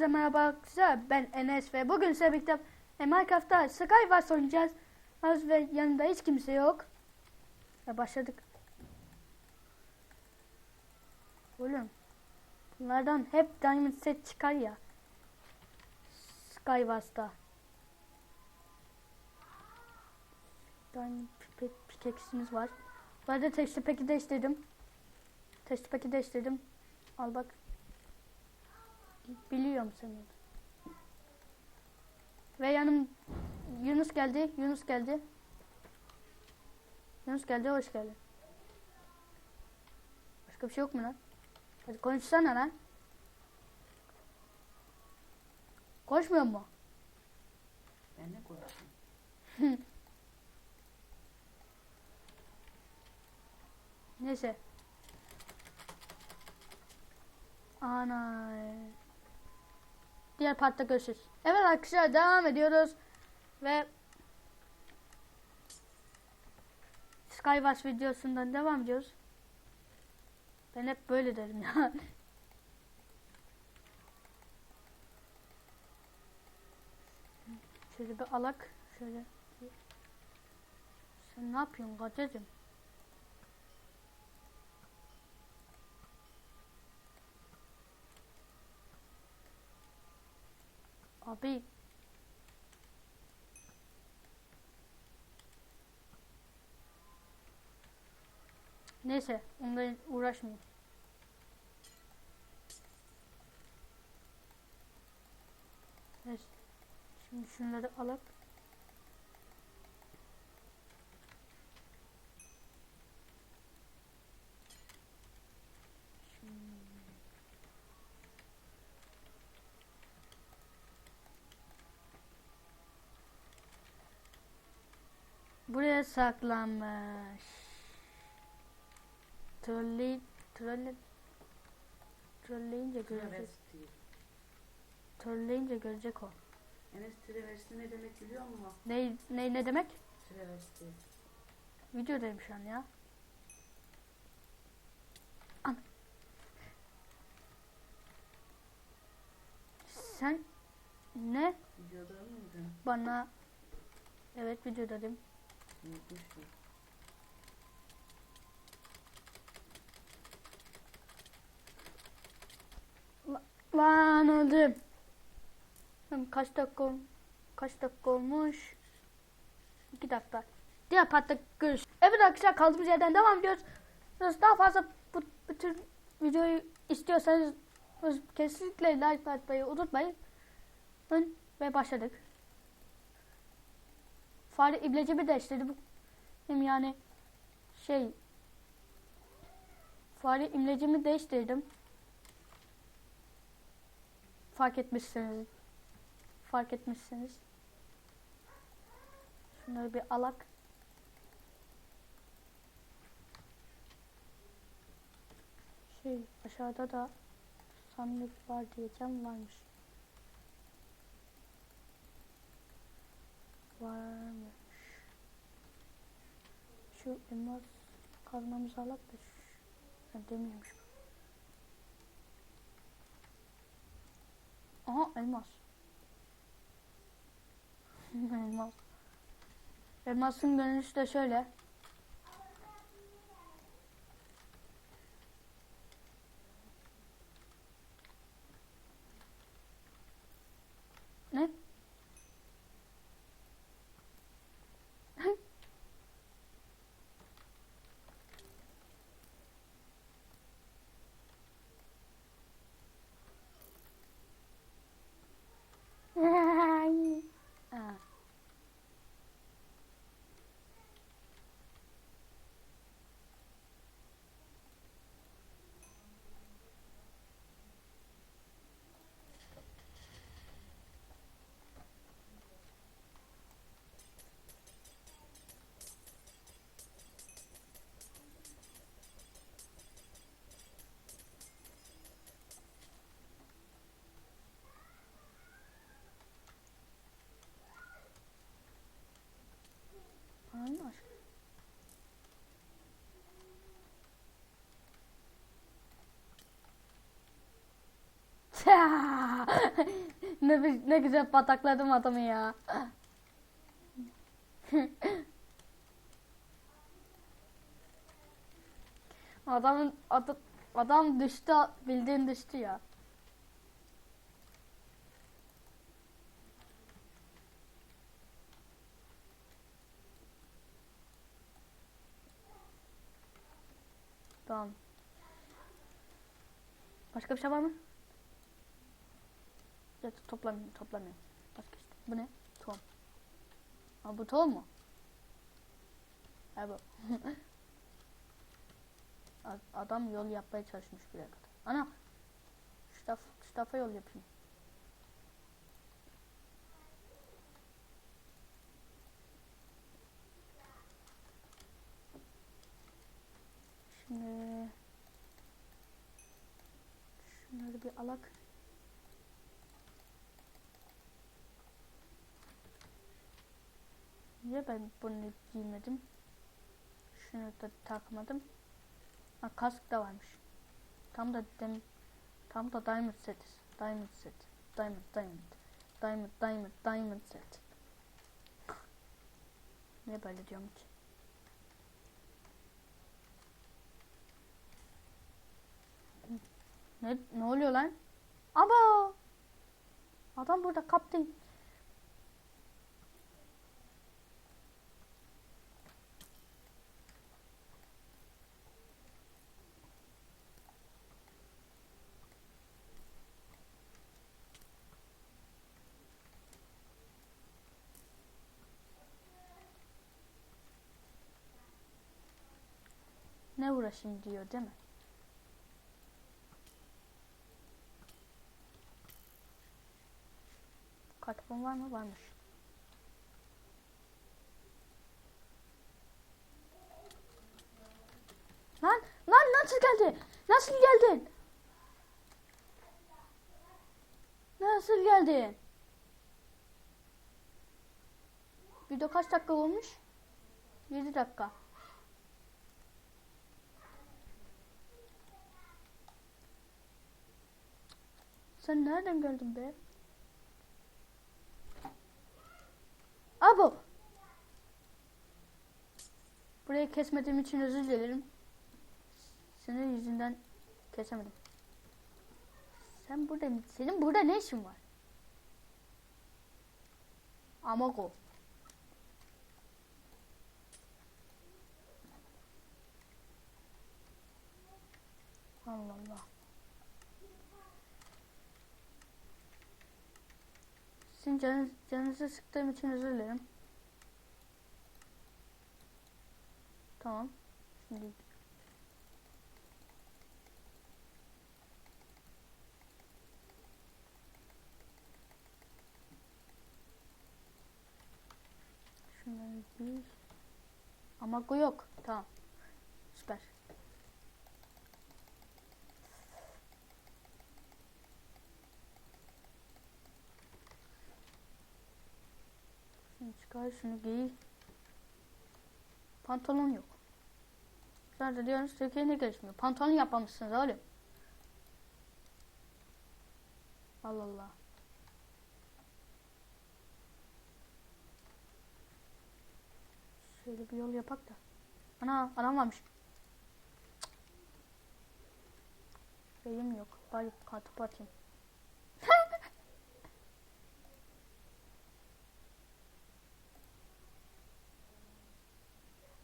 Hepinize merhaba arkadaşlar. Ben Enes ve bugün size birlikte e, Minecraft'ta Skywars oynayacağız. Az ve yanında hiç kimse yok. Ve başladık. Oğlum. Bunlardan hep Diamond set çıkar ya. Skywars'ta. Diamond pickaxe'imiz var. Bu arada texture pack'i değiştirdim. Texture pack'i değiştirdim. Al bak. Biliyorum seni. Ve yanım Yunus geldi. Yunus geldi. Yunus geldi. Hoş geldin. Başka bir şey yok mu lan? Hadi konuşsana lan. Konuşmuyor mu? Ben ne konuşayım? Neyse. Ana. Diğer partta görüşürüz. Evet arkadaşlar devam ediyoruz. Ve Skywars videosundan devam ediyoruz. Ben hep böyle derim ya. Şöyle bir alak. Şöyle. Sen ne yapıyorsun kocacığım? Abi. Neyse, onunla uğraşmayayım. Evet. Şimdi şunları alıp Buraya saklanmış. Trolley, trolle, trolleyince görecek. Trolleyince görecek o. Enes travesti ne demek biliyor musun? Ne, ne, ne demek? Travesti. Videodayım şu an ya. An. Sen ne Videoda mıydın? bana Evet videodayım. Unutmuştum. Lan öldüm. Kaç dakika kaç dakika olmuş? 2 dakika. Diğer partta görüş. Evet arkadaşlar kaldığımız yerden devam ediyoruz. Daha fazla bu, bu tür videoyu istiyorsanız kesinlikle like atmayı unutmayın. Ve başladık. Fare iblecimi değiştirdi. Bu benim yani şey fare imlecimi değiştirdim. Fark etmişsiniz. Fark etmişsiniz. Şunları bir alak. Şey aşağıda da sandık var diyeceğim varmış. Varmış. Şu elmas kazmamızı alak da şu, demiyormuş. Aha elmas. elmas. Elmasın görünüşü de şöyle. Ne? Ha. Anladın mı aşkım? ne, ne güzel patakladım adamı ya. Adamın adı, adam düştü bildiğin düştü ya. Tamam. Başka bir şey var mı? Ya toplamayayım, toplamayayım. Başka işte. Bu ne? Tohum. Aa, bu tohum mu? Ha bu. Adam yol yapmaya çalışmış buraya kadar. Ana! Şu, taf, şu tarafa yol yapayım. Şimdi şunları bir alak. Niye ben bunu giymedim? Şunu da takmadım. Ha, kask da varmış. Tam da dem tam da diamond set. Diamond set. Diamond diamond. Diamond diamond diamond set. Niye böyle diyorum ki? Ne ne oluyor lan? Aba! Adam burada kaptın. Uğraşayım diyor değil mi? Kartopun var mı? Varmış. Lan lan nasıl geldi? Nasıl geldin? Nasıl geldin? Video kaç dakika olmuş? 7 dakika. Sen nereden geldin be? Abo. Burayı kesmediğim için özür dilerim. Senin yüzünden kesemedim. Sen burada senin burada ne işin var? Amago. Allah Allah. Sizin canınız, canınızı sıktığım için özür dilerim. Tamam. Şimdi Şunları bir Ama bu yok. Tamam. Süper. Şunu çıkar, şunu giy. Pantolon yok. Zaten diyorsunuz Türkiye ne gelişmiyor? Pantolon yapmamışsınız oğlum. Allah Allah. Şöyle bir yol yapak da. Ana adam varmış. Benim yok. Bari kartopu atayım.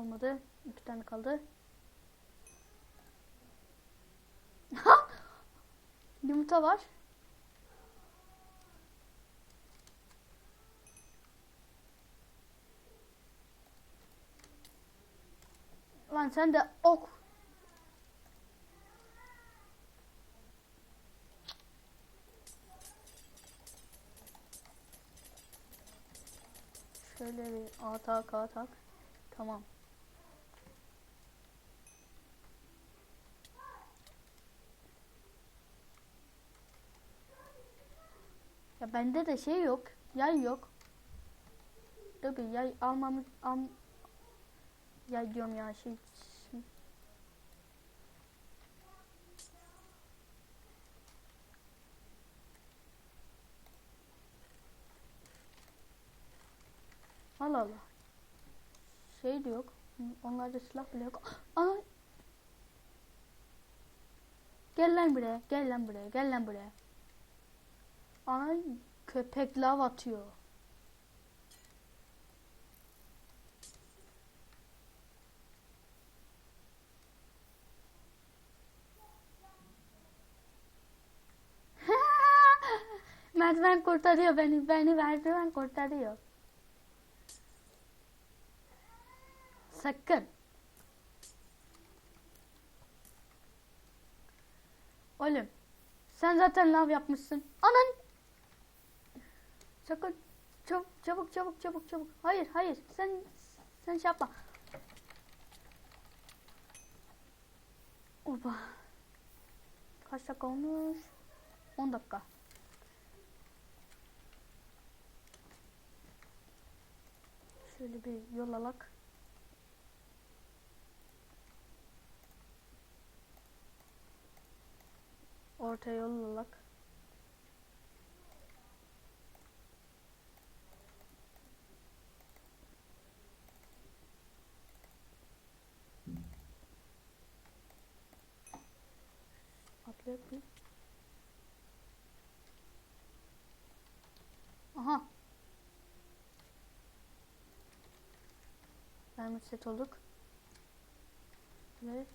Olmadı. İki tane kaldı. Yumurta var. Lan sen de ok. Şöyle bir atak atak. Tamam. Ya bende de şey yok. Yay yok. Tabi yay almamız al yay diyorum ya şey. Allah Allah. Şey de yok. Onlarda silah bile yok. Aa! Gel lan buraya, gel lan buraya, gel lan buraya. Ay köpek lav atıyor. Merdiven kurtarıyor beni. Beni merdiven kurtarıyor. Sakın. Oğlum. Sen zaten lav yapmışsın. Anan. Sakın. Çabuk çabuk çabuk çabuk çabuk. Hayır hayır. Sen sen şey yapma. Oba. Kaç dakika olmuş? 10 dakika. Şöyle bir yol alak. Orta yol alak. Bir. Aha. Diamond set olduk. Ve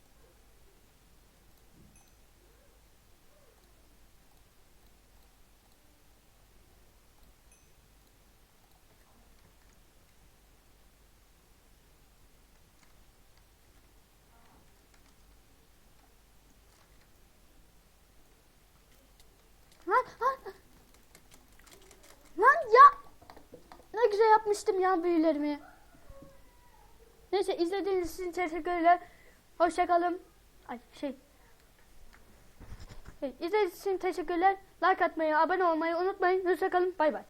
Lan, lan. Lan ya. Yapmıştım ya büyülerimi. Neyse izlediğiniz için teşekkürler. Hoşçakalın. Ay şey. Hey, izlediğiniz için teşekkürler. Like atmayı, abone olmayı unutmayın. Hoşçakalın. Bay bay.